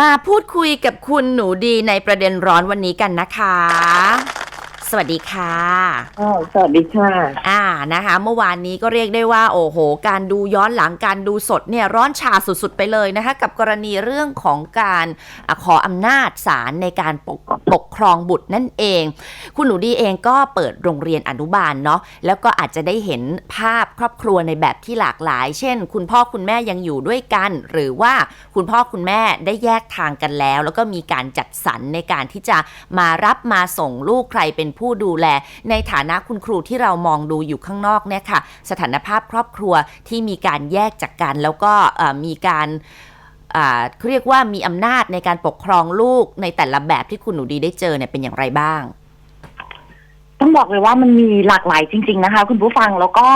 มาพูดคุยกับคุณหนูดีในประเด็นร้อนวันนี้กันนะคะ สวัสดีค่ะอ้าวสวัสดีค่ะ อ่านะคะ เมื่อวานนี้ก็เรียกได้ว่า โอ้โห การดูย้อนหลังการดูสดเนี่ยร้อนชาสุดๆไปเลยนะคะกับกรณีเรื่องของการอะขออำนาจศาลในการปกปกครองบุตรนั่นเอง คุณหนูดีเองก็เปิดโรงเรียนอนุบาลเนาะแล้วก็อาจจะได้เห็นภาพครอบครัวในแบบที่หลากหลาย เช่น คุณพ่อคุณแม่ยังอยู่ด้วยกัน หรือว่าคุณพ่อคุณแม่ได้แยกทางกันแล้ว แล้วก็มีการจัดสรรในการที่จะมารับมาส่งลูกใครเป็นผู้ดูแล ในฐานะคุณครูที่เรามองดูอยู่ข้างนอกเนี่ยค่ะ สถานภาพครอบครัวที่มีการแยกจากกัน แล้วก็มีการเขาเรียกว่ามีอำนาจในการปกครองลูกในแต่ละแบบที่คุณหนูดีได้เจอเนี่ยเป็นอย่างไรบ้าง ต้องบอกเลยว่ามันมีหลากหลายจริง ๆนะคะ คุณผู้ฟังแล้วก็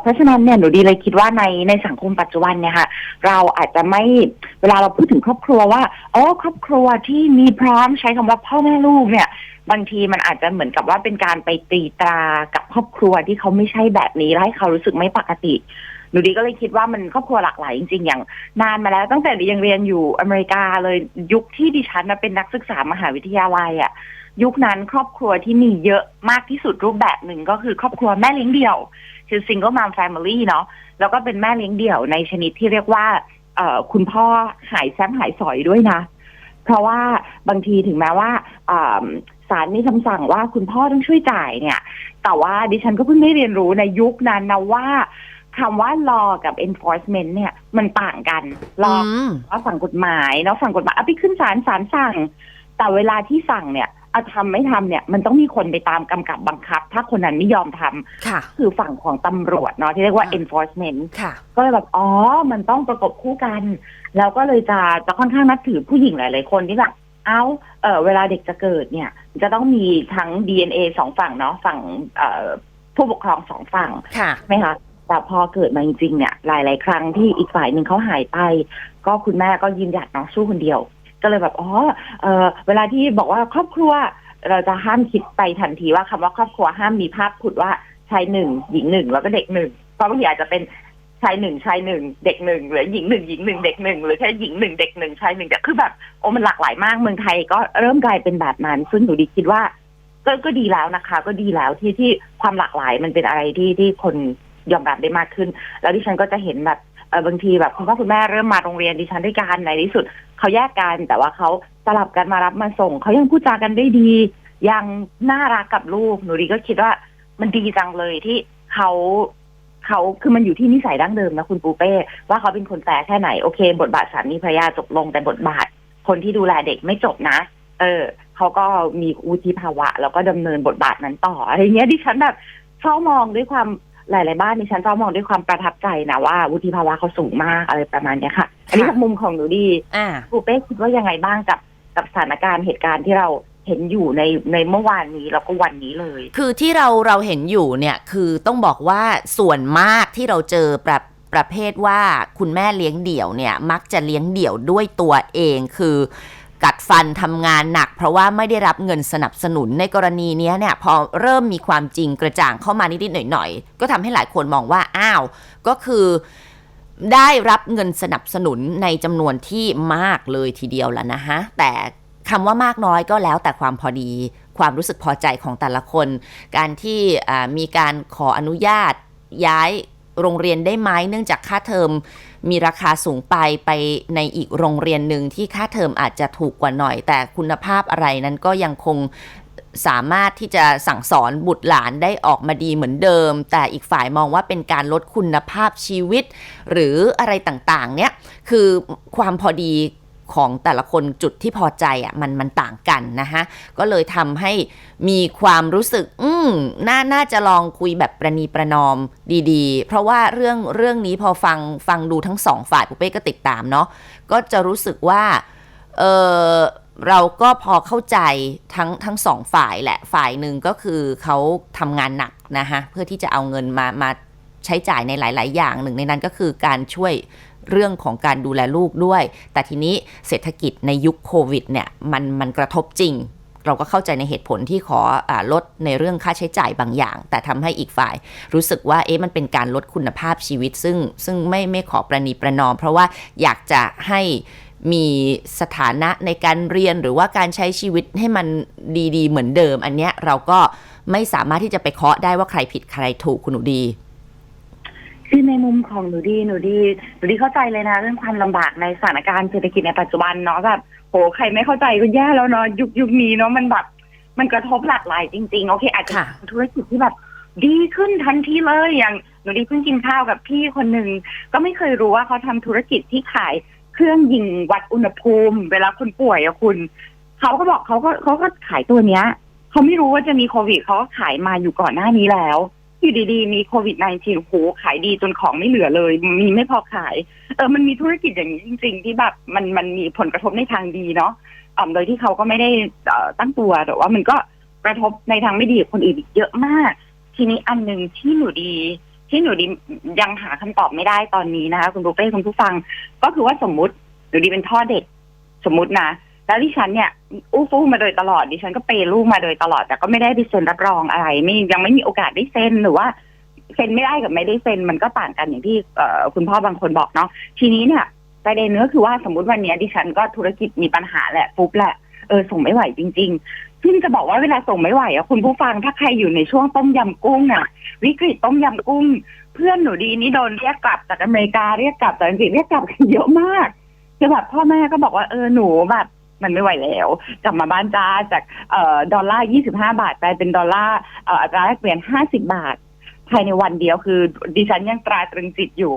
เพราะฉะนั้นเนี่ยหนูดีเลยคิดว่าในในสังคมปัจจุบันเนี่ยค่ะ เราอาจจะไม่เวลาเราพูดถึงครอบครัวว่าอ๋อครอบครัวที่มีพร้อมใช้คำว่าพ่อแม่ลูกเนี่ย บางทีมันอาจจะเหมือนกับว่าเป็นการไปตีตรากับครอบครัวที่เขาไม่ใช่แบบนี้แล้วให้เขารู้สึกไม่ปกติหนูดีก็เลยคิดว่ามันครอบครัวหลากหลายจริง ๆ อย่าง นานมาแล้วตั้งแต่ยังเรียนอยู่อเมริกาเลยยุคที่ดิฉันน่ะเป็นนักศึกษามหาวิทยาลัยอะยุคนั้นครอบครัวที่มีเยอะมากที่สุดรูปแบบหนึ่งก็คือครอบครัวแม่เลี้ยงเดี่ยว คือ single mom family เนาะแล้วก็เป็นแม่เลี้ยงเดี่ยวในชนิดที่เรียกว่าเออคุณพ่อหายแซมหายสอยด้วยนะ เพราะว่าบางทีถึงแม้ว่า ศาลมีคำสั่งว่าคุณพ่อต้องช่วยจ่ายเนี่ย แต่ว่าดิฉันก็เพิ่งได้เรียนรู้ในยุคนั้นนะว่าคำว่า law กับ enforcement เนี่ยมันต่างกัน law อืมว่าฝั่งกฎหมายเนาะฝั่งกฎหมายเอาไปขึ้นศาลศาลสั่ง แต่เวลาที่สั่งเนี่ยเอาทำไม่ทำเนี่ยมันต้องมีคนไปตามกำกับบังคับ ถ้าคนนั้นไม่ยอมทำค่ะ คือฝั่งของตำรวจเนาะที่เรียกว่าค่ะ enforcement ค่ะ ก็เลยแบบอ๋อ มันต้องประกบคู่กัน แล้วก็เลยจะจะค่อนข้างนับถือผู้หญิงหลาย ๆ คนที่แบบเอาเออเวลาเด็กจะเกิดเนี่ย จะต้องมีทั้ง DNA สองฝั่งเนาะฝั่งเอ่อผู้ปกครองสองฝั่งค่ะใช่ไหมคะแต่พอเกิดมาจริงๆเนี่ยหลาย ๆ ครั้งที่อีกฝ่ายหนึ่งเขาหายไป ก็คุณแม่ก็ยืนหยัดเนาะสู้คนเดียว ก็เลยแบบอ๋อเออเวลาที่บอกว่าครอบครัว เราจะห้ามคิดไปทันทีว่าคำว่าครอบครัวห้ามมีภาพผุดว่าชายหนึ่งหญิงหนึ่งแล้วก็เด็กหนึ่งเพราะบางทีอาจจะเป็น ชายหนึ่งชายหนึ่งเด็กหนึ่งหรือหญิงหนึ่งหญิงหนึ่งเด็กหนึ่งหรือแค่หญิงหนึ่งเด็กหนึ่งชายหนึ่งแต่คือแบบโอ้มันหลากหลายมากเมืองไทยก็เริ่มกลายเป็นแบบนั้นซึ่งหนูดีคิดว่า ก็ก็ดีแล้วนะคะ ก็ดีแล้วที่ที่ความหลากหลายมันเป็นอะไรที่ที่คนยอมรับได้มากขึ้น แล้วดิฉันก็จะเห็นแบบเออบางทีแบบคุณพ่อคุณแม่เริ่มมาโรงเรียนดิฉันด้วยกันในที่สุดเขาแยกกันแต่ว่าเขาสลับกันมารับมาส่งเขายังพูดจากันได้ดี ยังน่ารักกับลูกหนูดีก็คิดว่า มันดีจังเลยที่เขา เขาคือมันอยู่ที่นิสัยดั้งเดิมนะคุณปูเป้ ว่าเขาเป็นคนแฝแค่ไหนโอเค บทบาทสามีภรรยาจบลงแต่บทบาท คนที่ดูแลเด็กไม่จบนะ เออ เขาก็มีวุฒิภาวะ แล้วก็ดำเนินบทบาทนั้นต่ออะไรเงี้ยดิฉันแบบเฝ้ามองด้วยความหลาย ๆ บ้านดิฉันเฝ้ามองด้วยความประทับใจนะว่า วุฒิภาวะเขาสูงมากอะไรประมาณเนี้ยค่ะ อันนี้จากมุมของหนูดีอ่าปูเป้คิดว่ายังไงบ้างกับกับสถานการณ์เหตุการณ์ที่เรา เห็นอยู่ในในเมื่อวานนี้แล้วก็วันนี้เลย คือที่เราเราเห็นอยู่เนี่ยคือต้องบอกว่าส่วนมากที่เราเจอแบบประเภทว่าคุณแม่เลี้ยงเดี่ยวเนี่ยมักจะเลี้ยงเดี่ยวด้วยตัวเองคือกัดฟันทำงานหนัก เพราะว่าไม่ได้รับเงินสนับสนุนในกรณีนี้เนี่ยพอเริ่มมีความจริงกระจ่างเข้ามานิดๆหน่อยๆ ก็ทำให้หลายคนมองว่าอ้าว ก็คือได้รับเงินสนับสนุนในจำนวนที่มากเลยทีเดียวแล้วนะฮะ แต่ คำว่ามากน้อยก็แล้วแต่ความพอดี ความรู้สึกพอใจของแต่ละคน การที่มีการขออนุญาตย้ายโรงเรียนได้ไหมเนื่องจากค่าเทอมมีราคาสูงไปไปในอีกโรงเรียนหนึ่งที่ค่าเทอมอาจจะถูกกว่าหน่อย แต่คุณภาพอะไรนั้นก็ยังคงสามารถที่จะสั่งสอนบุตรหลานได้ออกมาดีเหมือนเดิม แต่อีกฝ่ายมองว่าเป็นการลดคุณภาพชีวิต หรืออะไรต่างๆ เนี่ยคือความพอดี ของแต่ละคนจุดที่พอใจอะมันมันต่างกันนะฮะก็เลยทำให้มีความรู้สึก อืมน่าน่าจะลองคุยแบบประนีประนอมดีๆ เพราะว่าเรื่องเรื่องนี้พอฟังฟังดูทั้งสองฝ่ายปุ๊เป้ก็ติดตามเนาะก็จะรู้สึกว่าเออเราก็พอเข้าใจทั้งทั้งสองฝ่ายแหละฝ่ายหนึ่งก็คือเขาทำงานหนักนะฮะเพื่อที่จะเอาเงินมามาใช้จ่ายในหลาย ๆ อย่างหนึ่งในนั้นก็คือการช่วย เรื่องของการดูแลลูกด้วย แต่ทีนี้เศรษฐกิจในยุคโควิดเนี่ยมันมันกระทบจริง เราก็เข้าใจในเหตุผลที่ขออลดในเรื่องค่าใช้จ่ายบางอย่าง แต่ทำให้อีกฝ่าย รู้สึกว่าเอ๊ะมันเป็นการลดคุณภาพชีวิต ซึ่งซึ่งไม่ไม่ขอประนีประนอม เพราะว่าอยากจะให้มีสถานะในการเรียนหรือว่าการใช้ชีวิตให้มันดีๆ เหมือนเดิม อันเนี้ยเราก็ไม่สามารถที่จะไปเคาะได้ว่าใครผิดใครถูกคุณหนูดี คือในมุมของหนูดีหนูดีหนูดีเข้าใจเลยนะ เรื่องความลำบากในสถานการณ์เศรษฐกิจในปัจจุบันเนาะแบบโหใครไม่เข้าใจก็แย่แล้วเนาะยุคยุคนี้เนาะมันแบบมันกระทบหลากหลายจริง ๆ โอเค อาจจะค่ะ เป็นธุรกิจที่แบบดีขึ้นทันทีเลยอย่างหนูดีเพิ่งกินข้าวกับพี่คนหนึ่งก็ไม่เคยรู้ว่าเขาทำธุรกิจที่ขายเครื่องยิงวัดอุณหภูมิ เวลาคนป่วยอะคุณเขาก็บอกเขาก็เขาก็ขายตัวเนี้ยเขาไม่รู้ว่าจะมีโควิดเขาก็ขายมาอยู่ก่อนหน้านี้แล้ว อยู่ดีๆ มีโควิด -19 โหขายดีจนของไม่เหลือเลย มีไม่พอขาย เออมันมีธุรกิจอย่างนี้จริง ๆ ที่แบบมันมันมีผลกระทบในทางดีเนาะอ่าโดยที่เขาก็ไม่ได้ตั้งตัวแต่ว่ามันก็กระทบในทางไม่ดีกับคนอื่นอีกเยอะมาก ทีนี้อันหนึ่งที่หนูดี ที่หนูดียังหาคำตอบไม่ได้ตอนนี้นะคะคุณบุฟเป้คุณผู้ฟัง ก็คือว่าสมมุติหนูดีเป็นพ่อเด็กสมมุตินะ แล้วดิฉันเนี่ยอู้ฟู่มาโดยตลอดดิฉันก็เปย์ลูกมาโดยตลอด แต่ก็ไม่ได้ไปเซ็นรับรองอะไรไม่ยังไม่มีโอกาสได้เซ็นหรือว่าเซ็นไม่ได้กับไม่ได้เซ็นมันก็ต่างกันอย่างที่เออคุณพ่อบางคนบอกเนาะทีนี้เนี่ยประเด็นก็คือว่าสมมติวันเนี้ยดิฉันก็ธุรกิจมีปัญหาแหละปุ๊บแหละเออส่งไม่ไหวจริง ๆ ซึ่งจะบอกว่าเวลาส่งไม่ไหวอะคุณผู้ฟังถ้าใครอยู่ในช่วงต้มยำกุ้งอะวิกฤตต้มยำกุ้ง เพื่อนหนูดีนี่โดนเรียกกลับจากอเมริกาเรียกกลับจากอังกฤษเรียกกลับเยอะมากคือแบบพ่อแม่ก็บอกว่าเออหนูแบบ มันไม่ไหวแล้วกลับมาบ้านจ้าจากเอ่อดอลลาร์ยี่สิบห้าบาทกลายเป็นดอลลาร์เอ่ออัตราแลกเปลี่ยนห้าสิบาท ภายในวันเดียวคือดิฉันยังตราตรึงจิตอยู่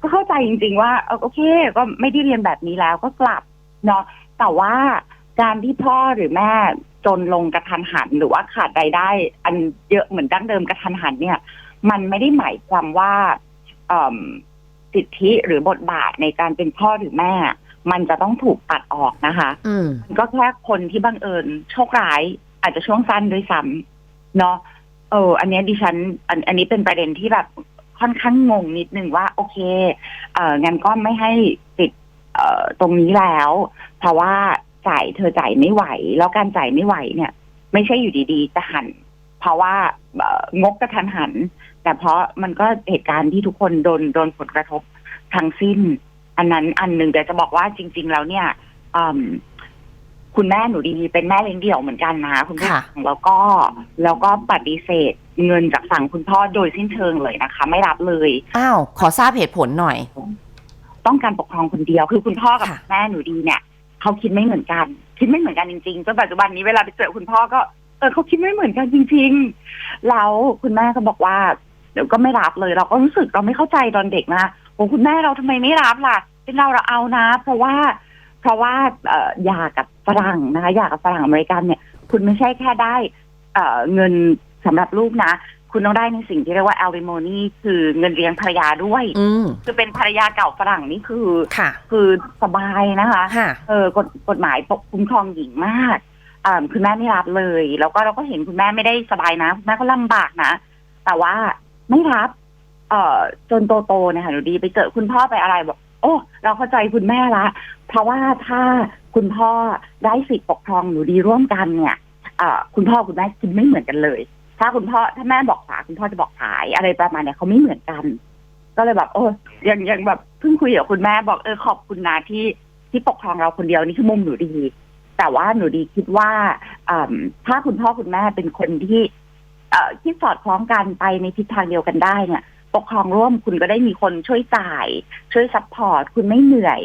ก็เข้าใจจริง ๆ ว่าโอเค ก็ไม่ได้เรียนแบบนี้แล้วก็กลับเนาะแต่ว่าการที่พ่อหรือแม่จนลงกระทันหันหรือว่าขาดรายได้ อันเยอะเหมือนดั้งเดิมกระทันหันเนี่ย มันไม่ได้หมายความว่าสิทธิหรือบทบาทในการเป็นพ่อหรือแม่ มันจะต้องถูกตัดออกนะคะอืมมันก็แค่คนที่บังเอิญโชคร้ายอาจจะช่วงสั้นด้วยซ้ำเนาะเออ อันเนี้ยดิฉัน อันอันนี้เป็นประเด็นที่แบบค่อนข้างงงนิดนึงว่า โอเค เอองั้นก็ไม่ให้ติด เอ่อตรงนี้แล้ว เพราะว่าจ่ายเธอจ่ายไม่ไหว แล้วการจ่ายไม่ไหวเนี่ย ไม่ใช่อยู่ดีๆจะหัน เพราะว่าเอ่องกกระทันหัน แต่เพราะมันก็เหตุการณ์ที่ทุกคนโดนโดนผลกระทบทั้งสิ้น อันนั้นอันหนึ่งแต่จะบอกว่าจริง ๆ แล้วเนี่ยอืมคุณแม่หนูดีเป็นแม่เลี้ยงเดี่ยวเหมือนกันนะคุณผู้ค่ะฟังแล้วก็แล้วก็ปฏิเสธเงินจากฝั่งคุณพ่อโดยสิ้นเชิงเลยนะคะ ไม่รับเลยอ้าวขอทราบเหตุผลหน่อย ต้องการปกครองคนเดียวคือคุณพ่อกับค่ะแม่หนูดีเนี่ยเขาคิดไม่เหมือนกัน คิดไม่เหมือนกันจริงๆจนปัจจุบันนี้เวลาไปเจอคุณพ่อก็เออเขาคิดไม่เหมือนกันจริงๆแล้วคุณแม่ก็บอกว่าเดี๋ยวก็ไม่รับเลย เราก็รู้สึกเราไม่เข้าใจตอนเด็กนะโอ้คุณแม่เราทำไมไม่รับล่ะ เป็นเราเราเอานะ เพราะว่า เพราะว่าเอ่อหย่ากับฝรั่งนะคะหย่ากับฝรั่งอเมริกันเนี่ย คุณไม่ใช่แค่ได้ เอ่อเงินสำหรับลูกนะ คุณต้องได้ในสิ่งที่เรียกว่า alimony คือเงินเลี้ยงภรรยาด้วย อืมคือเป็นภรรยาเก่าฝรั่งนี่คือ ค่ะคือสบายนะคะ ค่ะ เออกฎกฎหมายปกคุ้มครองหญิงมากอ่าคุณแม่ไม่รับเลย แล้วก็เราก็เห็นคุณแม่ไม่ได้สบายนะคุณแม่ก็ลำบากนะ แต่ว่าไม่รับ เอ่อจนโตๆเนี่ยค่ะหนูดีไปเจอคุณพ่อไปอะไรบอก โอ้เราเข้าใจคุณแม่ละ เพราะว่าถ้าคุณพ่อได้สิทธิปกครองหนูดีร่วมกันเนี่ยคุณพ่อคุณแม่คิดไม่เหมือนกันเลย ถ้าคุณพ่อถ้าแม่บอกขวาคุณพ่อจะบอกซ้ายอะไรประมาณเนี้ยเขาไม่เหมือนกัน ก็เลยแบบโอ้ยังยังแบบเพิ่งคุยกับคุณแม่บอกเออขอบคุณนะที่ที่ปกครองเราคนเดียวนี่คือมุมหนูดี แต่ว่าหนูดีคิดว่าอถ้าคุณพ่อคุณแม่เป็นคนที่ เอที่สอดคล้องกันไปในทิศทางเดียวกันได้เนี่ย ปกครองร่วมคุณก็ได้มีคนช่วยจ่าย ช่วยซัพพอร์ตคุณไม่เหนื่อย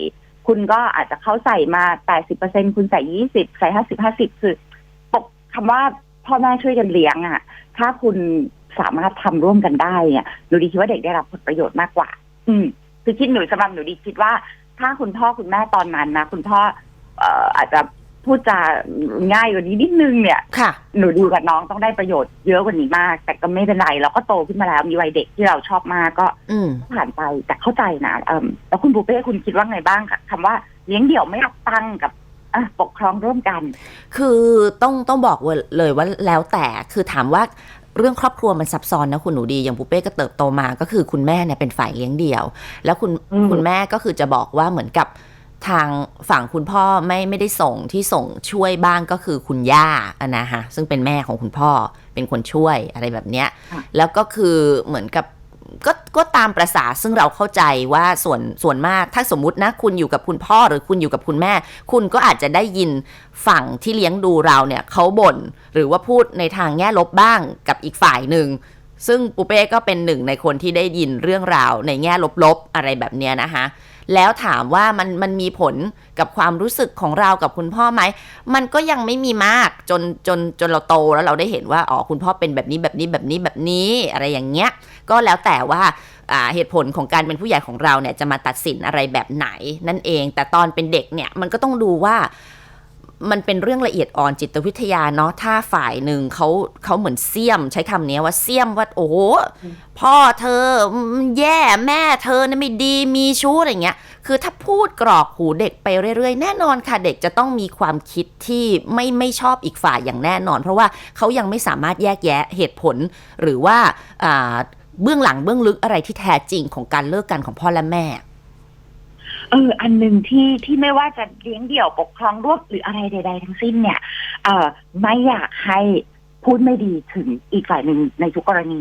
คุณก็อาจจะเข้าใส่มา 80%คุณใส่ 20 ใส่ 50 50 คือปกคำว่าพ่อแม่ช่วยกันเลี้ยงอะ ถ้าคุณสามารถทำร่วมกันได้เนี่ยหนูดีคิดว่าเด็กได้รับผลประโยชน์มากกว่า อืม คือคิดหนูสำหรับหนูดีคิดว่า ถ้าคุณพ่อคุณแม่ตอนนั้นนะคุณพ่อเอ่ออาจจะ พูดจาง่ายกว่านี้นิดนึงเนี่ย ค่ะ หนูดีกับน้องต้องได้ประโยชน์เยอะกว่านี้มาก แต่ก็ไม่เป็นไรเราก็โตขึ้นมาแล้วมีวัยเด็กที่เราชอบมากก็อืม ผ่านไปแต่เข้าใจนะเอมแล้วคุณบูเป้คุณคิดว่าไงบ้างคะคำว่าเลี้ยงเดี่ยวไม่รับตังค์กับอะปกครองร่วมกัน คือต้องต้องบอกว่าเลยว่าแล้วแต่คือถามว่าเรื่องครอบครัวมันซับซ้อนนะคุณหนูดีอย่างปุเป้ก็เติบโตมาก็คือคุณแม่เนี่ยเป็นฝ่ายเลี้ยงเดี่ยว แล้วคุณอืม คุณแม่ก็คือจะบอกว่าเหมือนกับ ทางฝั่งคุณพ่อไม่ไม่ได้ส่งที่ส่งช่วยบ้างก็คือคุณย่าอะนะฮะซึ่งเป็นแม่ของคุณพ่อเป็นคนช่วยอะไรแบบเนี้ยแล้วก็คือเหมือนกับก็ก็ตามประษาซึ่งเราเข้าใจว่าส่วนส่วนมากถ้าสมมุตินะ คุณอยู่กับคุณพ่อหรือคุณอยู่กับคุณแม่ คุณก็อาจจะได้ยินฝั่งที่เลี้ยงดูเราเนี่ยเขาบ่นหรือว่าพูดในทางแง่ลบบ้างกับอีกฝ่ายหนึ่งซึ่งปูเป้ก็เป็นหนึ่งในคนที่ได้ยินเรื่องราวในแง่ลบๆอะไรแบบเนี้ยนะคะ แล้วถามว่ามันมันมีผลกับความรู้สึกของเรากับคุณพ่อไหม มันก็ยังไม่มีมากจนจนจนเราโตแล้วเราได้เห็นว่าอ๋อคุณพ่อเป็นแบบนี้แบบนี้แบบนี้แบบนี้อะไรอย่างเงี้ย ก็แล้วแต่ว่าอ่าเหตุผลของการเป็นผู้ใหญ่ของเราเนี่ยจะมาตัดสินอะไรแบบไหนนั่นเอง แต่ตอนเป็นเด็กเนี่ยมันก็ต้องดูว่า มันเป็นเรื่องละเอียดอ่อนจิตวิทยาเนาะถ้าฝ่ายหนึ่งเขาเขาเหมือนเสียม ใช้คำนี้ว่าเสียมว่าโอ้โหพ่อเธอมันแย่แม่เธอเนี่ยไม่ดีมีชู้อะไรเงี้ย คือถ้าพูดกรอกหูเด็กไปเรื่อยๆ แน่นอนค่ะเด็กจะต้องมีความคิดที่ไม่ไม่ชอบอีกฝ่ายอย่างแน่นอน เพราะว่าเขายังไม่สามารถแยกแยะเหตุผลหรือว่าอ่าเบื้องหลังเบื้องลึกอะไรที่แท้จริงของการเลิกกันของพ่อและแม่ เอออันหนึ่งที่ที่ไม่ว่าจะเลี้ยงเดี่ยวปกครองร่วมหรืออะไรใด ๆ ทั้งสิ้นเนี่ย เออไม่อยากให้พูดไม่ดีถึงอีกฝ่ายหนึ่งในทุกกรณี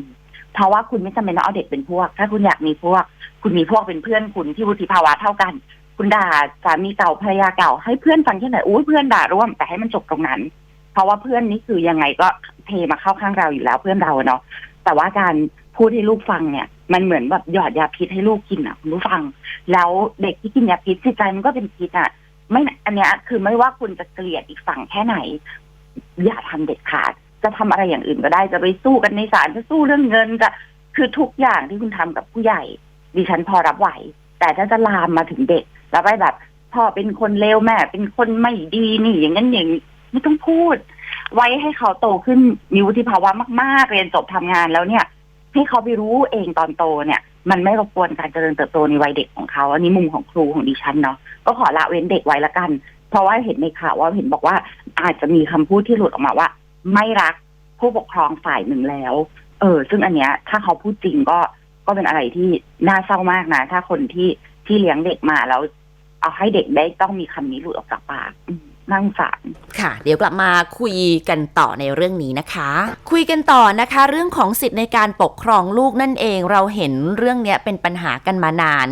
เพราะว่าคุณไม่จำเป็นต้องเอาเด็กเป็นพวก ถ้าคุณอยากมีพวก คุณมีพวกเป็นเพื่อนคุณที่วุฒิภาวะเท่ากัน คุณด่าสามีเก่าภรรยาเก่าให้เพื่อนฟังแค่ไหนอุ้ยเพื่อนด่าร่วมแต่ให้มันจบตรงนั้น เพราะว่าเพื่อนนี่คือยังไงก็เทมาเข้าข้างเราอยู่แล้วเพื่อนเราเนาะแต่ว่าการพูดให้ลูกฟังเนี่ย มันเหมือนแบบหยอดยาพิษให้ลูกกินอะคุณผู้ฟัง แล้วเด็กที่กินยาพิษจิตใจมันก็เป็นพิษอะ ไม่อันเนี้ยคือไม่ว่าคุณจะเกลียดอีกฝั่งแค่ไหน อย่าทำเด็ดขาด จะทำอะไรอย่างอื่นก็ได้จะไปสู้กันในศาลจะสู้เรื่องเงินจะคือทุกอย่างที่คุณทำกับผู้ใหญ่ ดิฉันพอรับไหว แต่ถ้าจะลามมาถึงเด็ก แล้วไปแบบพ่อเป็นคนเลวแม่ เป็นคนไม่ดีนี่อย่างนั้นอย่างไม่ต้องพูด ไว้ให้เขาโตขึ้นมีวุฒิภาวะมาก ๆ เรียนจบทำงานแล้วเนี่ย ให้เขาไปรู้เองตอนโตเนี่ย มันไม่รบกวนการเจริญเติบโตในวัยเด็กของเขาอันนี้มุมของครูของดิฉันเนาะก็ขอละเว้นเด็กไว้ละกัน เพราะว่าเห็นในข่าวว่าเห็นบอกว่าอาจจะมีคำพูดที่หลุดออกมาว่า ไม่รักผู้ปกครองฝ่ายหนึ่งแล้ว เออ ซึ่งอันเนี้ยถ้าเขาพูดจริงก็ก็เป็นอะไรที่น่าเศร้ามากนะ ถ้าคนที่ที่เลี้ยงเด็กมาแล้ว เอาให้เด็กได้ต้องมีคำนี้หลุดออกจากปากอื นั่าสงสารค่ะ เดี๋ยวกลับมาคุยกันต่อในเรื่องนี้นะคะ คุยกันต่อนะคะ เรื่องของสิทธิ์ในการปกครองลูกนั่นเอง เราเห็นเรื่องเนี้ยเป็นปัญหากันมานาน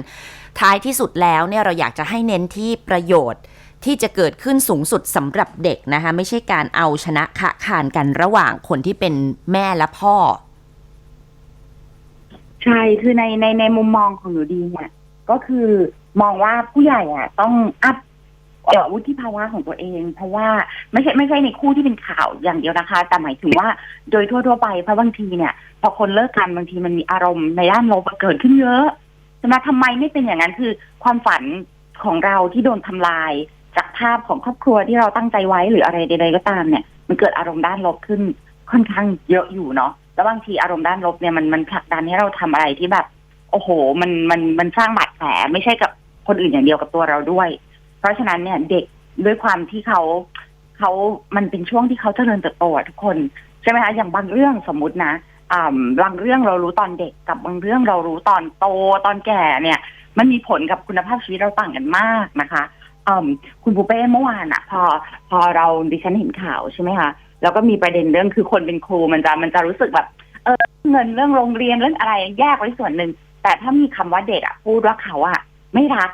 ท้ายที่สุดแล้วเนี่ยเราอยากจะให้เน้นที่ประโยชน์ที่จะเกิดขึ้นสูงสุดสำหรับเด็กนะคะ ไม่ใช่การเอาชนะขะขานกันระหว่างคนที่เป็นแม่และพ่อ ใช่คือในในในมุมมองของหนูดีเนี่ยก็คือมองว่าผู้ใหญ่อะ ต้องอัพ เอ่อวุฒิภาวะของตัวเอง เพราะว่าไม่ใช่ไม่ใช่ในคู่ที่เป็นข่าวอย่างเดียวนะคะ แต่หมายถึงว่าโดยทั่ว ๆ ไปเพราะบางทีเนี่ย พอคนเลิกกันบางทีมันมีอารมณ์ในด้านลบเกิดขึ้นเยอะใช่ไหมทำไมไม่เป็นอย่างนั้นคือความฝันของเราที่โดนทำลาย จากภาพของครอบครัวที่เราตั้งใจไว้หรืออะไรใดๆก็ตามเนี่ย มันเกิดอารมณ์ด้านลบขึ้นค่อนข้างเยอะอยู่เนาะแล้วบางทีอารมณ์ด้านลบเนี่ยมันมันผลักดันให้เราทำอะไรที่แบบ โอ้โห มันมันมันสร้างบาดแผลไม่ใช่กับคนอื่นอย่างเดียวกับตัวเราด้วย เพราะฉะนั้นเนี่ยเด็กด้วยความที่เขาเขามันเป็นช่วงที่เขาเจริญเติบโตอะทุกคนใช่ไหมคะอย่างบางเรื่องสมมุตินะอ่าบางเรื่องเรารู้ตอนเด็กกับบางเรื่องเรารู้ตอนโตตอนแก่เนี่ย มันมีผลกับคุณภาพชีวิตเราต่างกันมากนะคะอืมคุณปูเป้เมื่อวานอะพอ พอเราดิฉันเห็นข่าวใช่ไหมคะแล้วก็มีประเด็นเรื่องคือคนเป็นครูมันจะมันจะรู้สึกแบบ เออเงินเรื่องโรงเรียนเรื่องอะไรแยกไว้ส่วนหนึ่งแต่ถ้ามีคำว่าเด็กอะพูดว่าเขาอะไม่รัก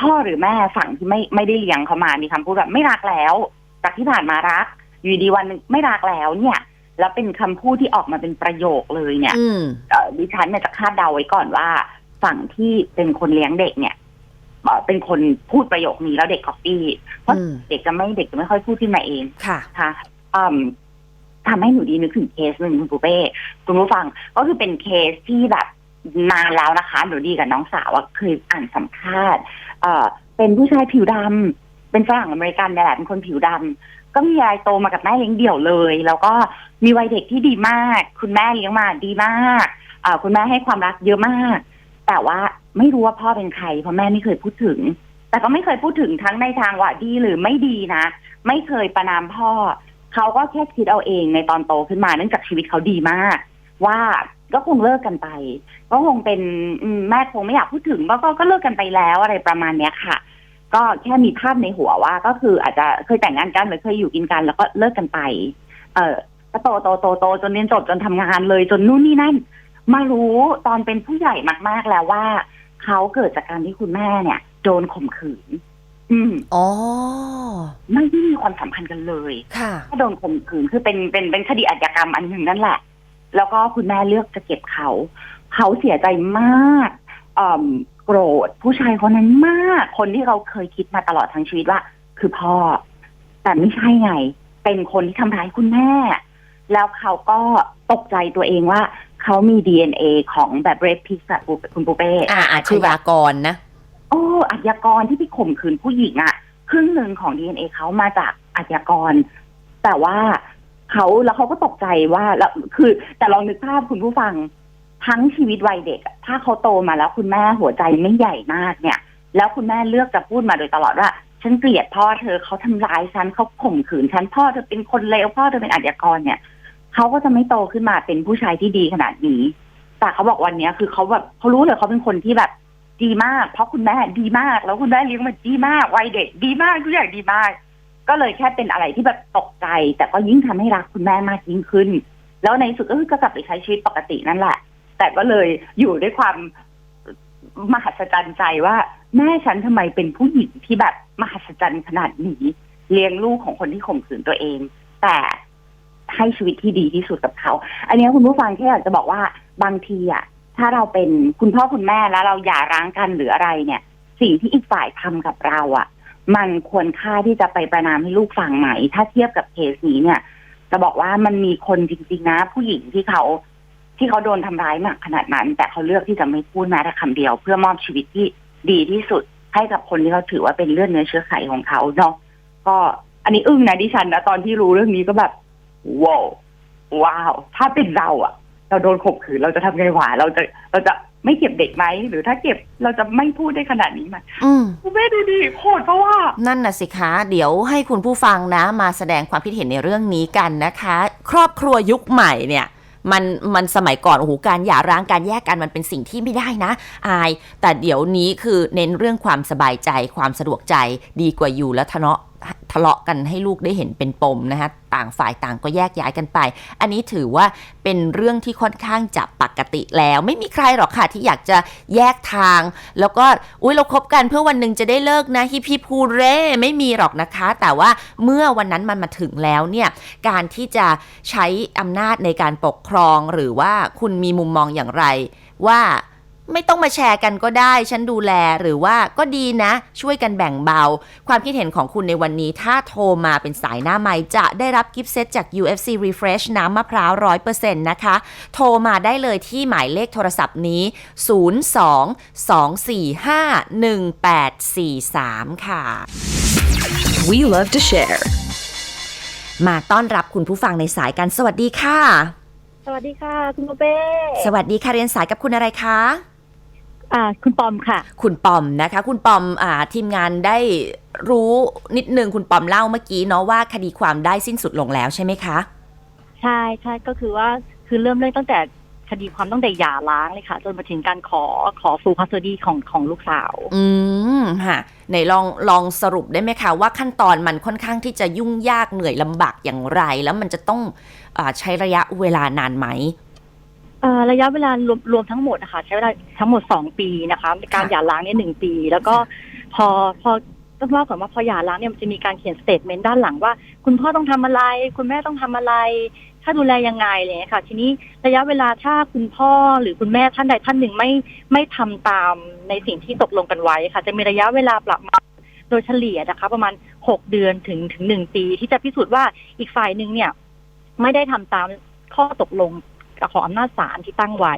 พ่อหรือแม่ฝั่งที่ไม่ไม่ได้เลี้ยงเขามามีคำพูดแบบไม่รักแล้ว จากที่ผ่านมารัก อยู่ดีวันหนึงไม่รักแล้วเนี่ย แล้วเป็นคำพูดที่ออกมาเป็นประโยคเลยเนี่ยอืมเอ่อดิฉันเนี่ยจะคาดเดาไว้ก่อนว่า ฝั่งที่เป็นคนเลี้ยงเด็กเนี่ยเอ่อเป็นคนพูดประโยคนี้แล้วเด็กก๊อปปี้เพราะอืมเด็กจะไม่เด็กจะไม่ค่อยพูดขึ้นมาเองค่ะค่ะอืมทำให้หนูดีนึกถึงเคสหนึ่งคุณปูเป้คุณผู้ฟังก็คือเป็นเคสที่แบบ นานแล้วนะคะ หนูดีกับน้องสาวอะเคยอ่านสัมภาษณ์เอ่อเป็นผู้ชายผิวดำเป็นฝรั่งอเมริกันเนี่ยแหละเป็นคนผิวดำก็มียายโตมากับแม่เลี้ยงเดี่ยวเลย แล้วก็มีวัยเด็กที่ดีมาก คุณแม่เลี้ยงมาดีมากเอ่อคุณแม่ให้ความรักเยอะมาก แต่ว่าไม่รู้ว่าพ่อเป็นใคร เพราะแม่ไม่เคยพูดถึง แต่ก็ไม่เคยพูดถึงทั้งในทางว่าดีหรือไม่ดีนะ ไม่เคยประนามพ่อ เขาก็แค่คิดเอาเองในตอนโตขึ้นมาเนื่องจากชีวิตเขาดีมาก ว่า ก็คงเลิกกันไป ก็คงเป็นอืมแม่คงไม่อยากพูดถึงว่าก็ก็เลิกกันไปแล้วอะไรประมาณเนี้ยค่ะ ก็แค่มีภาพในหัวว่า ก็คืออาจจะเคยแต่งงานกันหรือเคยอยู่กินกัน แล้วก็เลิกกันไป เออก็โตโตโตโตจนเรียนจบจนทำงานเลยจนนู่นนี่นั่น มารู้ตอนเป็นผู้ใหญ่มากๆแล้วว่า เขาเกิดจากการที่คุณแม่เนี่ย โดนข่มขืน อืมอ๋อไม่ได้มีความสัมพันธ์กันเลย ค่ะถ้าโดนข่มขืนคือเป็นเป็นเป็นคดีอาชญากรรมอันหนึ่งนั่นแหละ แล้วก็คุณแม่เลือกจะเก็บเขา เขาเสียใจมากอ่อโกรธผู้ชายคนนั้นมาก คนที่เขาเคยคิดมาตลอดทั้งชีวิตว่า คือพ่อ แต่ไม่ใช่ไง เป็นคนที่ทำร้ายคุณแม่ แล้วเขาก็ตกใจตัวเองว่า เขามี DNA ของแบบเรดพิกอะคุณปูเป้อ่าอาชญากรนะโอ้อาชญากรที่ไปข่มขืนผู้หญิงอะครึ่งหนึ่งของ DNA เขามาจากอาชญากร แต่ว่า เขาแล้วเขาก็ตกใจว่าแล้วคือ แต่ลองนึกภาพคุณผู้ฟัง ทั้งชีวิตวัยเด็ก ถ้าเขาโตมาแล้วคุณแม่หัวใจไม่ใหญ่มากเนี่ย แล้วคุณแม่เลือกจะพูดมาโดยตลอดว่าฉันเกลียดพ่อเธอเขาทำร้ายฉันเขาข่มขืนฉันพ่อเธอเป็นคนเลวพ่อเธอเป็นอาชญากรเนี่ยเขาก็จะไม่โตขึ้นมาเป็นผู้ชายที่ดีขนาดนี้ แต่เขาบอกวันเนี้ยคือเขาแบบเขารู้เลยเขาเป็นคนที่แบบดีมาก เพราะคุณแม่ดีมาก แล้วคุณแม่เลี้ยงมาดีมากวัยเด็กดีมากทุกอย่างดีมาก ก็เลยแค่เป็นอะไรที่แบบตกใจ แต่ก็ยิ่งทำให้รักคุณแม่มากยิ่งขึ้น แล้วในที่สุดก็คือก็กลับไปใช้ชีวิตปกตินั่นแหละ แต่ก็เลยอยู่ด้วยความมหัศจรรย์ใจว่า แม่ฉันทำไมเป็นผู้หญิงที่แบบมหัศจรรย์ขนาดนี้เลี้ยงลูกของคนที่ข่มขืนตัวเอง แต่ให้ชีวิตที่ดีที่สุดกับเขา อันนี้คุณผู้ฟังแค่อยากจะบอกว่าบางทีอะ ถ้าเราเป็นคุณพ่อคุณแม่แล้วเราหย่าร้างกันหรืออะไรเนี่ย สิ่งที่อีกฝ่ายทำกับเราอะ มันควรค่าที่จะไปประนามให้ลูกฟังไหม ถ้าเทียบกับเคสนี้เนี่ย จะบอกว่ามันมีคนจริงๆนะ ผู้หญิงที่เขาที่เขาโดนทำร้ายหนักขนาดนั้น แต่เขาเลือกที่จะไม่พูดแม้แต่คำเดียว เพื่อมอบชีวิตที่ดีที่สุดให้กับคนที่เขาถือว่าเป็นเลือดเนื้อเชื้อไขของเขาเนาะก็อันนี้อึ้งนะดิฉันนะตอนที่รู้เรื่องนี้ก็แบบว้าวว้าว ถ้าเป็นเราอะเราโดนข่มขืนเราจะทำไงวะเราจะเราจะ ไม่เก็บเด็กไหมหรือถ้าเก็บเราจะไม่พูดได้ขนาดนี้ไหมอืม คุณแม่ดูดิโคตรเพราะว่า นั่นน่ะสิคะ เดี๋ยวให้คุณผู้ฟังนะ มาแสดงความคิดเห็นในเรื่องนี้กันนะคะ ครอบครัวยุคใหม่เนี่ย มันมันสมัยก่อนโอ้โหการหย่าร้างการแยกกันมันเป็นสิ่งที่ไม่ได้นะ อาย แต่เดี๋ยวนี้คือเน้นเรื่องความสบายใจความสะดวกใจดีกว่าอยู่แล้วทะเลาะ ทะเลาะกันให้ลูกได้เห็นเป็นปมนะคะต่างฝ่ายต่างก็แยกย้ายกันไป อันนี้ถือว่าเป็นเรื่องที่ค่อนข้างจะปกติแล้ว ไม่มีใครหรอกค่ะที่อยากจะแยกทาง แล้วก็อุ้ยเราคบกันเพื่อวันหนึ่งจะได้เลิกนะฮิปฮิปฮูเร่ไม่มีหรอกนะคะ แต่ว่าเมื่อวันนั้นมันมาถึงแล้วเนี่ยการที่จะใช้อำนาจในการปกครองหรือว่าคุณมีมุมมองอย่างไรว่า ไม่ต้องมาแชร์กันก็ได้ฉันดูแลหรือว่าก็ดีนะ ช่วยกันแบ่งเบา ความคิดเห็นของคุณในวันนี้ถ้าโทรมาเป็นสายหน้าไม้จะได้รับกิฟต์เซตจาก UFC Refresh น้ำมะพร้าว100%นะคะ โทรมาได้เลยที่หมายเลขโทรศัพท์นี้ 02-245-1843 ค่ะ We love to share. มาต้อนรับคุณผู้ฟังในสายกันสวัสดีค่ะ สวัสดีค่ะ คุณโมเป้ สวัสดีค่ะเรียนสายกับคุณอะไรคะ อ่าคุณปอมค่ะ คุณปอมนะคะ คุณปอมอ่าทีมงานได้รู้นิดนึงคุณปอมเล่าเมื่อกี้เนาะว่าคดีความได้สิ้นสุดลงแล้วใช่ไหมคะ ใช่ใช่ก็คือว่าคือเริ่มเรื่องตั้งแต่คดีความตั้งแต่หย่าร้างเลยค่ะ จนมาถึงการขอขอฟูลคัสเตอรี่ของของลูกสาว อืมค่ะไหนลองลองสรุปได้ไหมคะ ว่าขั้นตอนมันค่อนข้างที่จะยุ่งยากเหนื่อยลำบากอย่างไร แล้วมันจะต้องอาใช้ระยะเวลานานไหม เอ่อระยะเวลารวมรวมทั้งหมดนะคะใช้เวลาทั้งหมดสองปีนะคะการหย่าร้างเนี่ยหนึ่งปี แล้วก็พอพอต้องเล่าก่อนว่าพอหย่าร้างเนี่ยมันจะมีการเขียนสเตทเมนต์ด้านหลังว่า คุณพ่อต้องทำอะไร คุณแม่ต้องทำอะไร ถ้าดูแลยังไงอะไรเลยค่ะ ทีนี้ระยะเวลาถ้าคุณพ่อหรือคุณแม่ท่านใดท่านหนึ่งไม่ไม่ทำตามในสิ่งที่ตกลงกันไว้ค่ะ จะมีระยะเวลาประมาณโดยเฉลี่ยนะคะ ประมาณหกเดือนถึงถึงหนึ่งปี ที่จะพิสูจน์ว่าอีกฝ่ายหนึ่งเนี่ย ไม่ได้ทำตามข้อตกลง ขออำนาจศาลที่ตั้งไว้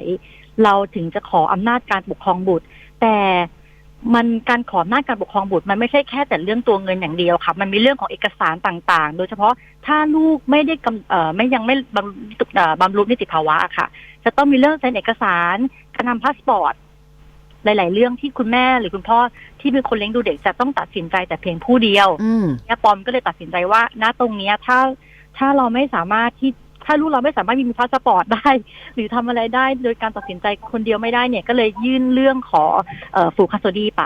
เราถึงจะขออำนาจการปกครองบุตร แต่มันการขออำนาจการปกครองบุตรมันไม่ใช่แค่แต่เรื่องตัวเงินอย่างเดียวค่ะ มันมีเรื่องของเอกสารต่างๆ โดยเฉพาะถ้าลูกไม่ได้กำเอ่อไม่ยังไม่บำเอ่อบำรุงนิติภาวะค่ะ จะต้องมีเรื่องเซ็นเอกสารการนำพาสปอร์ตหลาย ๆ เรื่องที่คุณแม่หรือคุณพ่อที่เป็นคนเลี้ยงดูเด็กจะต้องตัดสินใจแต่เพียงผู้เดียวอืมเนี่ยปอมก็เลยตัดสินใจว่า ณตรงเนี้ยถ้าถ้าเราไม่สามารถที่ ถ้าลูกเราไม่สามารถมีพาสปอร์ตได้ หรือทำอะไรได้โดยการตัดสินใจคนเดียวไม่ได้เนี่ยก็เลยยื่นเรื่องขอเอ่อฟูคาโซดีไป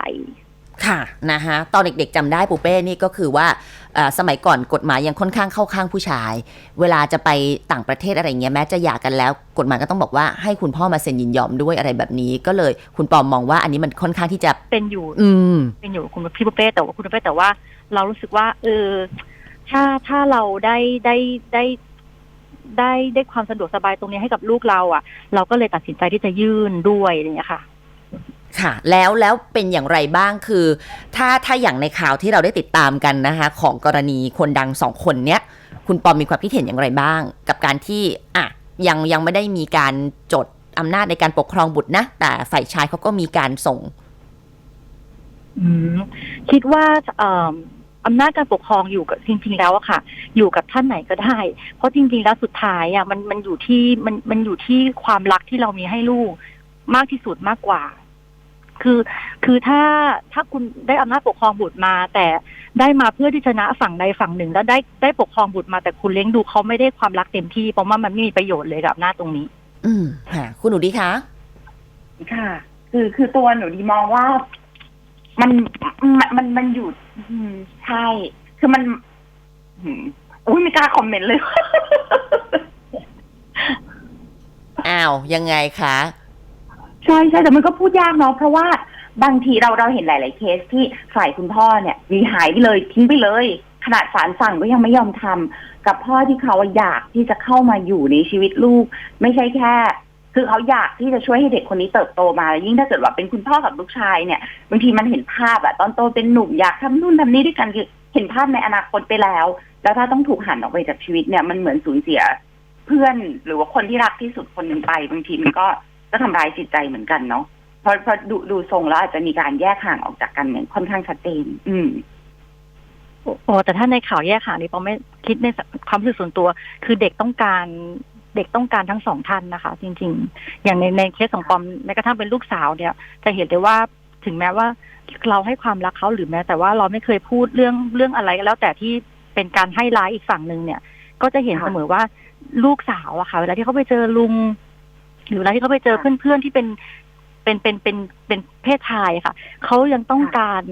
ค่ะนะฮะตอนเด็กๆจำได้ปูเป้นี่ก็คือว่าเอ่อสมัยก่อนกฎหมายยังค่อนข้างเข้าข้างผู้ชาย เวลาจะไปต่างประเทศอะไรเงี้ยแม้จะหย่ากันแล้ว กฎหมายก็ต้องบอกว่าให้คุณพ่อมาเซ็นยินยอมด้วยอะไรแบบนี้ ก็เลยคุณปอมมองว่าอันนี้มันค่อนข้างที่จะเป็นอยู่ อืมเป็นอยู่คุณพี่ปุ้เป้แต่ว่าคุณปุ้เป้แต่ว่า เรารู้สึกว่า เออถ้าถ้าเราได้ได้ได้ ได้ได้ความสะดวกสบายตรงนี้ให้กับลูกเราอะ เราก็เลยตัดสินใจที่จะยื่นด้วยอะไรอย่างเงี้ยค่ะค่ะแล้วแล้วเป็นอย่างไรบ้างคือ ถ้าถ้าอย่างในข่าวที่เราได้ติดตามกันนะคะ ของกรณีคนดังสองคนเนี้ยคุณปอมมีความคิดเห็นอย่างไรบ้าง กับการที่อะยังยังไม่ได้มีการจดอำนาจในการปกครองบุตรนะ แต่ฝ่ายชายเขาก็มีการส่งอืมคิดว่าเอ่ออำนาจการปกครองอยู่กับจริงๆแล้วอะค่ะ อยู่กับท่านไหนก็ได้ เพราะจริงๆแล้วสุดท้ายอะมันมันอยู่ที่มันมันอยู่ที่ความรักที่เรามีให้ลูกมากที่สุดมากกว่า คือคือถ้าถ้าคุณได้อำนาจปกครองบุตรมา แต่ได้มาเพื่อที่ชนะฝั่งใดฝั่งหนึ่ง แล้วได้ได้ปกครองบุตรมาแต่คุณเลี้ยงดูเขาไม่ได้ความรักเต็มที่เพราะว่ามันไม่มีประโยชน์เลยกับอำนาจตรงนี้ อืมค่ะ คุณหนูดีคะค่ะ คือคือตัวหนูดีมองว่า มันมันมันมันอยู่อืมใช่ คือมันอืมอุ้ยไม่กล้าคอมเมนต์เลย อ้าว ยังไงคะ ใช่ใช่แต่มันก็พูดยากเนาะเพราะว่าบางทีเราเราเห็นหลาย ๆ เคสที่ฝ่ายคุณพ่อเนี่ยหนีหายไปเลยทิ้งไปเลย ขนาดศาลสั่งก็ยังไม่ยอมทำกับพ่อที่เขาอยากที่จะเข้ามาอยู่ในชีวิตลูก ไม่ใช่แค่ คือเขาอยากที่จะช่วยให้เด็กคนนี้เติบโตมาแล้วยิ่งถ้าเกิดว่าเป็นคุณพ่อกับลูกชายเนี่ยบางทีมันเห็นภาพอะตอนโตเป็นหนุ่มอยากทำนู่นทำนี่ด้วยกันคือเห็นภาพในอนาคตไปแล้ว แล้วถ้าต้องถูกหันออกไปจากชีวิตเนี่ยมันเหมือนสูญเสีย เพื่อนหรือว่าคนที่รักที่สุดคนหนึ่งไปบางทีมันก็ก็ทำร้ายจิตใจเหมือนกันเนาะเพราะเพราะดูดูทรงแล้วอาจจะมีการแยกห่างออกจากกันเหมือนค่อนข้างชัดเจนอืมโอ้แต่ถ้าในข่าวแยกข่าวนี้ปอไม่คิดในความรู้สึกส่วนตัว คือเด็กต้องการ เด็กต้องการทั้งสองท่านนะคะ จริง ๆ อย่างในในเคสของปอมแม้กระทั่งเป็นลูกสาวเนี่ย จะเห็นได้ว่าถึงแม้ว่าเราให้ความรักเขาหรือแม้ แต่ว่าเราไม่เคยพูดเรื่องเรื่องอะไรก็แล้วแต่ที่เป็นการให้ร้ายอีกฝั่งหนึ่งเนี่ย ก็จะเห็นค่ะเสมอว่าลูกสาวอะค่ะ เวลาที่เขาไปเจอลุง หรือเวลาที่เขาไปเจอค่ะเพื่อนๆที่เป็นเป็นเป็นเป็นเป็นเพศชายค่ะเขายังต้องการ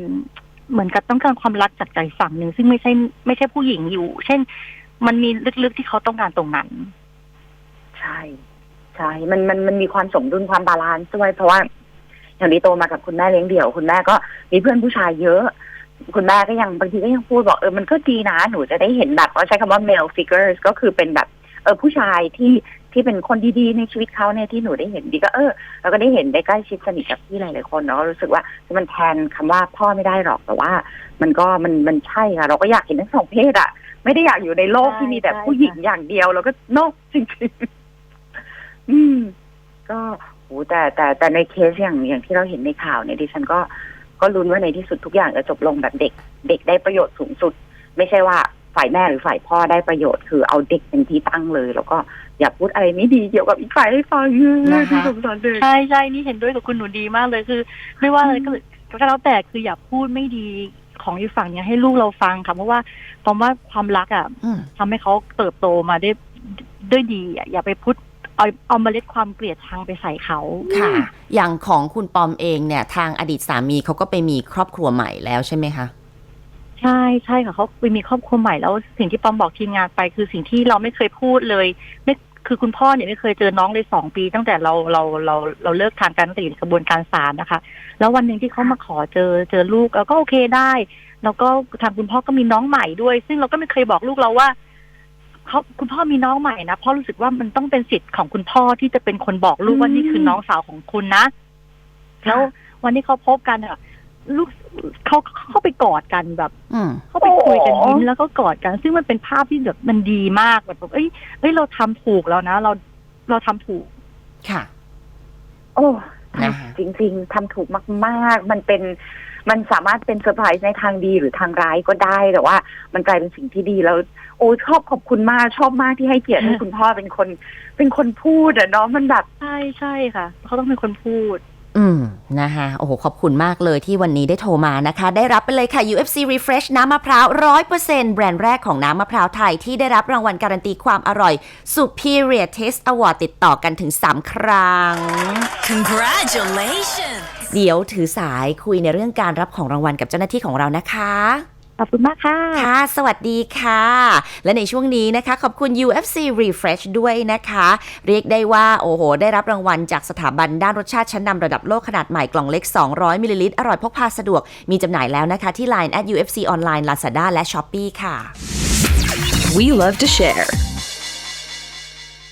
เหมือนกับต้องการความรักจากใจฝั่งหนึ่งซึ่งไม่ใช่ไม่ใช่ผู้หญิงอยู่ เช่น มันมีลึกๆที่เขาต้องการตรงนั้น ใช่ใช่มันมันมันมีความสมดุลความบาลานซ์ด้วยเพราะว่าอย่างนี้โตมากับคุณแม่เลี้ยงเดี่ยว คุณแม่ก็มีเพื่อนผู้ชายเยอะ คุณแม่ก็ยังบางทีก็ยังพูดบอกเออมันก็ดีนะหนูจะได้เห็นแบบเขาใช้คำว่า male figures ก็คือเป็นแบบเออผู้ชายที่ที่เป็นคนดีๆในชีวิตเขาเนี่ยที่หนูได้เห็นดีก็เออเราก็ได้เห็นได้ใกล้ชิดสนิทกับพี่หลายๆคนเนาะรู้สึกว่ามันแทนคำว่าพ่อไม่ได้หรอกแต่ว่า มันก็มันมันใช่ค่ะเราก็อยากเห็นทั้งสองเพศอะไม่ได้อยากอยู่ในโลกที่มีแต่ผู้หญิงอย่างเดียวแล้วก็โนกจริงๆ อืม ก็โหแต่แต่แต่ในเคสอย่างอย่างที่เราเห็นในข่าวเนี่ยดิฉันก็ก็ลุ้นว่าในที่สุดทุกอย่างจะจบลงแบบเด็ก เด็กได้ประโยชน์สูงสุด ไม่ใช่ว่าฝ่ายแม่หรือฝ่ายพ่อได้ประโยชน์คือเอาเด็กเป็นที่ตั้งเลย แล้วก็อย่าพูดอะไรไม่ดีเกี่ยวกับอีกฝ่ายให้ฟังเยอะนะคะที่สงสารเด็กใช่ใช่นี่เห็นด้วยกับคุณหนูดีมากเลยคือ ไม่ว่าอะไรก็ก็แล้วแต่คืออย่าพูดไม่ดีของอีกฝั่งเนี้ยให้ลูกเราฟังค่ะเพราะว่าเพราะว่าความรักอะอืมทำให้เขาเติบโตมาได้ด้วยดีอะอย่าไปพูด เอาเอาเมล็ดความเกลียดชังไปใส่เขาค่ะ อย่างของคุณปอมเองเนี่ย ทางอดีตสามีเขาก็ไปมีครอบครัวใหม่แล้วใช่ไหมคะใช่ใช่ค่ะเขาไปมีครอบครัวใหม่แล้วสิ่งที่ปอมบอกทีมงานไป คือสิ่งที่เราไม่เคยพูดเลยไม่คือคุณพ่อเนี่ยไม่เคยเจอน้องเลยสองปี ตั้งแต่เราเราเราเราเลิกทางการตั้งแต่อยู่ในกระบวนการศาลนะคะ แล้ววันหนึ่งที่เขามาขอเจอเจอลูกเราก็โอเคได้ แล้วก็ทางคุณพ่อก็มีน้องใหม่ด้วย ซึ่งเราก็ไม่เคยบอกลูกเราว่า เขาคุณพ่อมีน้องใหม่นะเพราะรู้สึกว่ามันต้องเป็นสิทธิ์ของคุณพ่อที่จะเป็นคนบอกลูกว่านี่คือน้องสาวของคุณนะ แล้ววันที่เขาพบกันอะลูกเขาเข้าไปกอดกันแบบอืมเข้าไปคุยกันโอ้ยิ้มแล้วก็กอดกัน ซึ่งมันเป็นภาพที่แบบมันดีมากแบบเอ้ยเอ้ยเราทำถูกแล้วนะเราเราทำถูก ค่ะ โอ้นะคะจริง ๆทำถูกมาก ๆ มันเป็น มันสามารถเป็นเซอร์ไพรส์ในทางดีหรือทางร้ายก็ได้ แต่ว่ามันกลายเป็นสิ่งที่ดีแล้ว โอ้ชอบขอบคุณมากชอบมากที่ให้เกียรติให้คุณพ่อเป็นคน เป็นคนพูดอะเนาะมันแบบใช่ใช่ค่ะ เขาต้องเป็นคนพูด อืมนะคะโอ้โห ขอบคุณมากเลยที่วันนี้ได้โทรมานะคะ ได้รับไปเลยค่ะ UFC Refresh น้ำมะพร้าว 100%แบรนด์แรกของน้ำมะพร้าวไทย ที่ได้รับรางวัลการันตีความอร่อย Superior Taste Award ติดต่อกันถึง 3 ครั้ง Congratulations! เดี๋ยวถือสายคุยในเรื่องการรับของรางวัลกับเจ้าหน้าที่ของเรานะคะ ขอบคุณมากค่ะ ค่ะ สวัสดีค่ะ และในช่วงนี้นะคะ ขอบคุณ UFC Refresh ด้วยนะคะ เรียกได้ว่า โอ้โห ได้รับรางวัลจากสถาบันด้านรสชาติชั้นนำระดับโลกขนาดใหม่กล่องเล็ก 200 มิลลิลิตร อร่อยพกพาสะดวก มีจำหน่ายแล้วนะคะ ที่ Line at UFC Online Lazada และ Shopee ค่ะ We love to share.